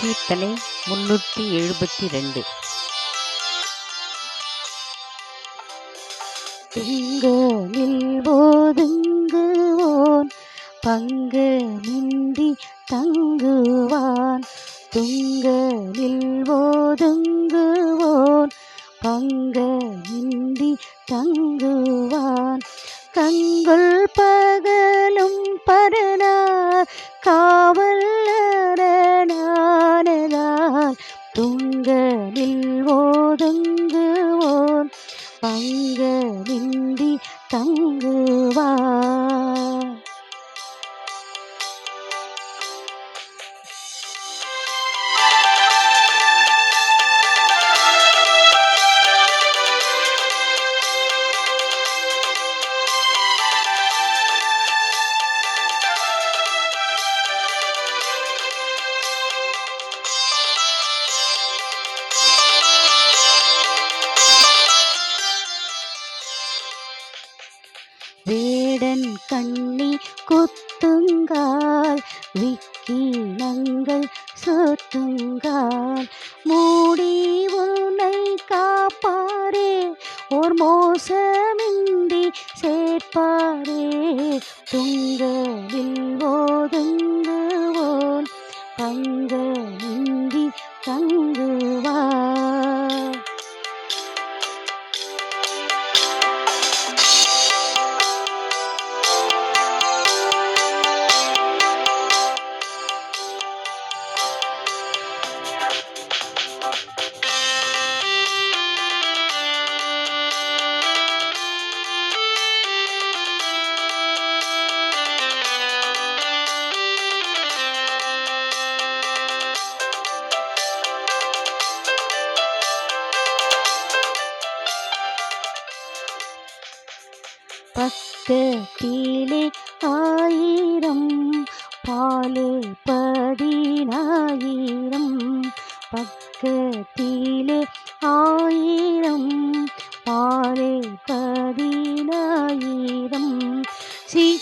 கீர்த்தனை முன்னூற்றி எழுபத்தி ரெண்டு. திங்களில் ஒதுங்குவோன் பங்கு நின்றி தங்குவான். துங்களில் ஒதுங்குவோன் பங்கு நின்றி தங்குவான். கங்குள் பக பங்க வேடன் கண்ணி குத்துங்கால் விக்கினங்கள் சுத்துங்கால். மூடி உன்னை காப்பாரே ஓர் மோசமின்றி சேர்ப்பாரே. துங்கவில் போதும் പത്ത് ആയിരം പാൽ പതിനായിരം. പക്കത്തിലെ ആയിരം പാൽ പതിനായിരം. ശി